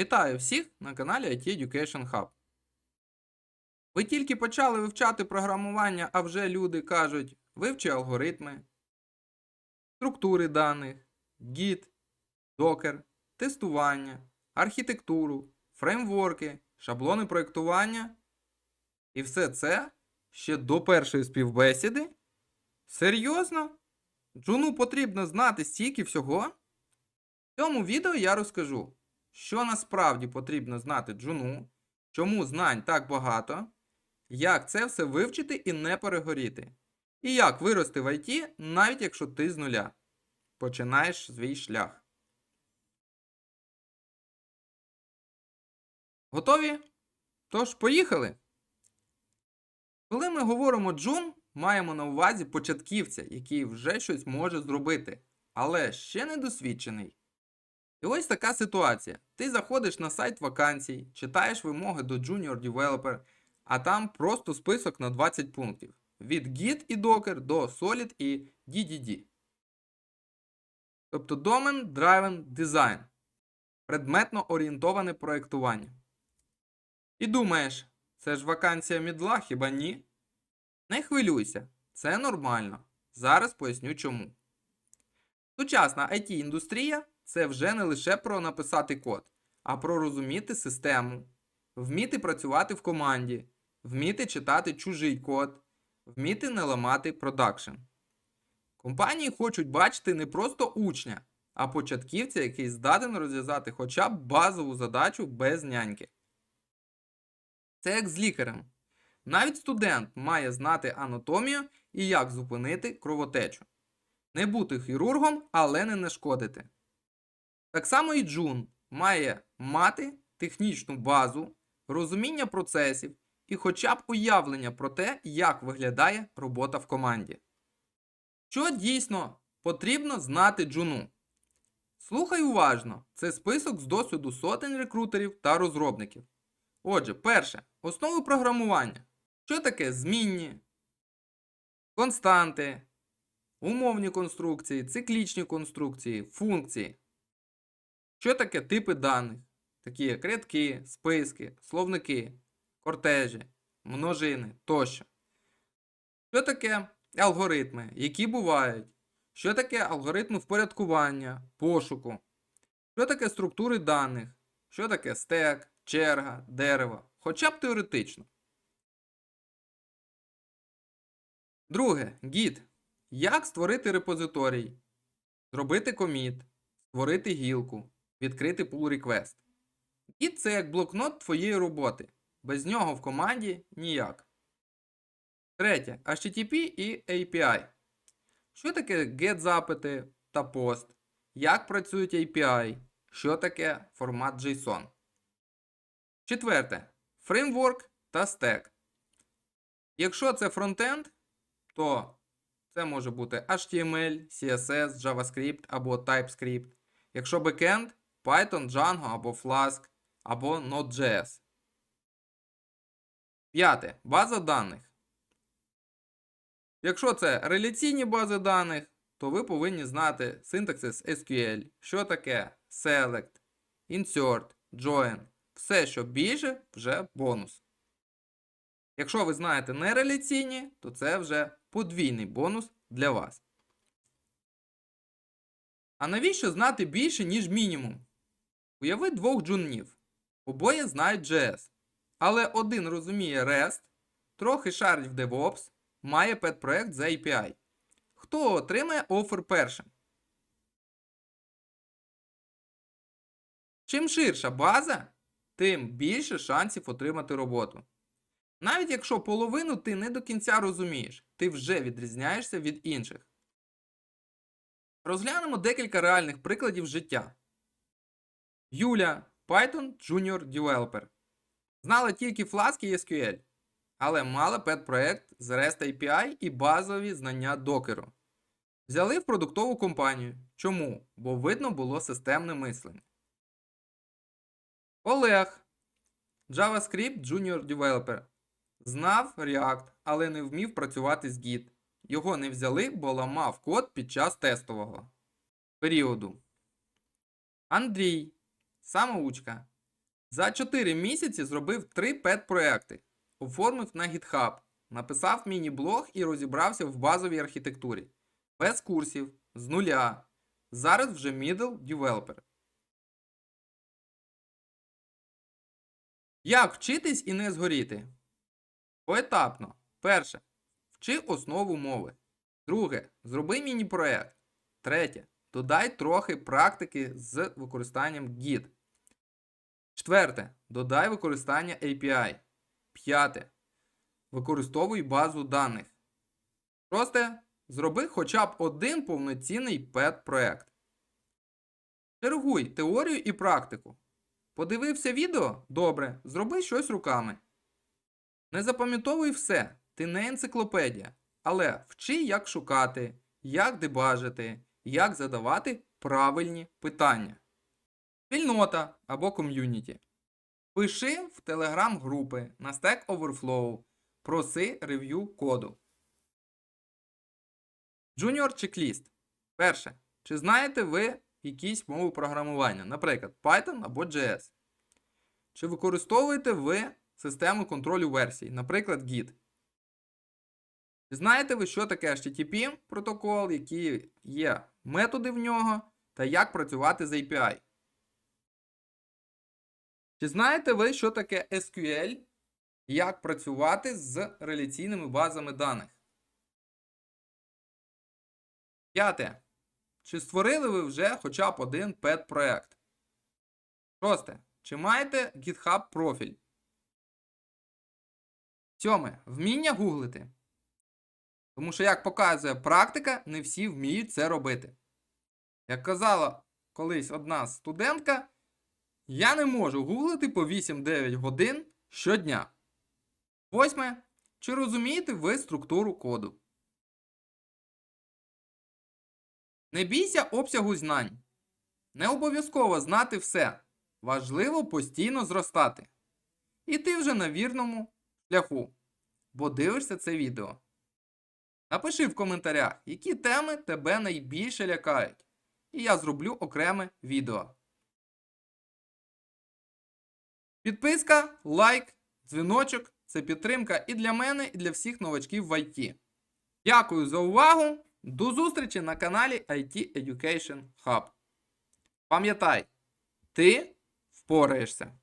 Вітаю всіх на каналі IT Education Hub. Ви тільки почали вивчати програмування, а вже люди кажуть: вивчи алгоритми, структури даних, гід, докер, тестування, архітектуру, фреймворки, шаблони проєктування. І все це ще до першої співбесіди? Серйозно? Джуну потрібно знати стільки всього? В цьому відео я розкажу, що насправді потрібно знати джуну, чому знань так багато, як це все вивчити і не перегоріти, і як вирости в ІТ, навіть якщо ти з нуля починаєш свій шлях. Готові? Тож, поїхали! Коли ми говоримо джун, маємо на увазі початківця, який вже щось може зробити, але ще не досвідчений. І ось така ситуація. Ти заходиш на сайт вакансій, читаєш вимоги до Junior Developer, а там просто список на 20 пунктів. Від Git і Docker до Solid і DDD. Тобто Domain Driven Design. Предметно орієнтоване проєктування. І думаєш, це ж вакансія мідла, хіба ні? Не хвилюйся, це нормально. Зараз поясню чому. Сучасна IT-індустрія це вже не лише про написати код, а про розуміти систему, вміти працювати в команді, вміти читати чужий код, вміти не ламати продакшн. Компанії хочуть бачити не просто учня, а початківця, який здатен розв'язати хоча б базову задачу без няньки. Це як з лікарем. Навіть студент має знати анатомію і як зупинити кровотечу. Не бути хірургом, але не нашкодити. Так само і Джун має мати технічну базу, розуміння процесів і хоча б уявлення про те, як виглядає робота в команді. Що дійсно потрібно знати Джуну? Слухай уважно, це список з досвіду сотень рекрутерів та розробників. Отже, перше, основи програмування. Що таке змінні, константи, умовні конструкції, циклічні конструкції, функції. Що таке типи даних? Такі як рядки, списки, словники, кортежі, множини тощо. Що таке алгоритми, які бувають? Що таке алгоритми впорядкування, пошуку? Що таке структури даних? Що таке стек, черга, дерево? Хоча б теоретично. Друге, гід. Як створити репозиторій, зробити коміт, створити гілку, відкрити pull request. Гід це як блокнот твоєї роботи. Без нього в команді ніяк. Третє. HTTP і API. Що таке GET запити та POST? Як працюють API? Що таке формат JSON? Четверте. Фреймворк та стек. Якщо це фронтенд, то це може бути HTML, CSS, JavaScript або TypeScript. Якщо бекенд, Python, Django або Flask, або Node.js. П'яте. База даних. Якщо це реляційні бази даних, то ви повинні знати синтаксис SQL, що таке select, insert, join. Все, що більше, вже бонус. Якщо ви знаєте нереляційні, то це вже подвійний бонус для вас. А навіщо знати більше, ніж мінімум? Уяви двох джунів. Обоє знають JS. Але один розуміє REST, трохи шарить в DevOps, має пет-проект за API. Хто отримає офер першим? Чим ширша база, тим більше шансів отримати роботу. Навіть якщо половину ти не до кінця розумієш, ти вже відрізняєшся від інших. Розглянемо декілька реальних прикладів життя. Юля, Python Junior Developer. Знала тільки Flask і SQL, але мала пет-проект з REST API і базові знання докеру. Взяли в продуктову компанію. Чому? Бо видно було системне мислення. Олег. JavaScript Junior Developer. Знав React, але не вмів працювати з Git. Його не взяли, бо ламав код під час тестового періоду. Андрій. Самоучка. За 4 місяці зробив 3 пет-проекти, оформив на GitHub, написав міні-блог і розібрався в базовій архітектурі. Без курсів, з нуля. Зараз вже middle developer. Як вчитись і не згоріти? Поетапно. Перше. Вчи основу мови. Друге. Зроби міні-проект. Третє. Додай трохи практики з використанням Git. Четверте. Додай використання API. П'яте. Використовуй базу даних. Шосте. Зроби хоча б один повноцінний пет-проект. Чергуй теорію і практику. Подивився відео? Добре, зроби щось руками. Не запам'ятовуй все, ти не енциклопедія, але вчи, як шукати, як дебажити, як задавати правильні питання. Спільнота або ком'юніті. Пиши в телеграм-групи на Stack Overflow, проси рев'ю коду. Junior чек-ліст. Перше. Чи знаєте ви якісь мови програмування, наприклад, Python або JS? Чи використовуєте ви систему контролю версій, наприклад, Git? Чи знаєте ви, що таке HTTP протокол, які є методи в нього та як працювати з API? Чи знаєте ви, що таке SQL, як працювати з реляційними базами даних? П'яте. Чи створили ви вже хоча б один пет-проект? Шосте. Чи маєте GitHub профіль? Сьоме. Вміння гуглити. Тому що, як показує практика, не всі вміють це робити. Як казала колись одна студентка, я не можу гуглити по 8-9 годин щодня. Восьме. Чи розумієте ви структуру коду? Не бійся обсягу знань. Не обов'язково знати все. Важливо постійно зростати. І ти вже на вірному шляху, бо дивишся це відео. Напиши в коментарях, які теми тебе найбільше лякають. І я зроблю окреме відео. Підписка, лайк, дзвіночок це підтримка і для мене, і для всіх новачків в IT. Дякую за увагу! До зустрічі на каналі IT Education Hub. Пам'ятай, ти впораєшся.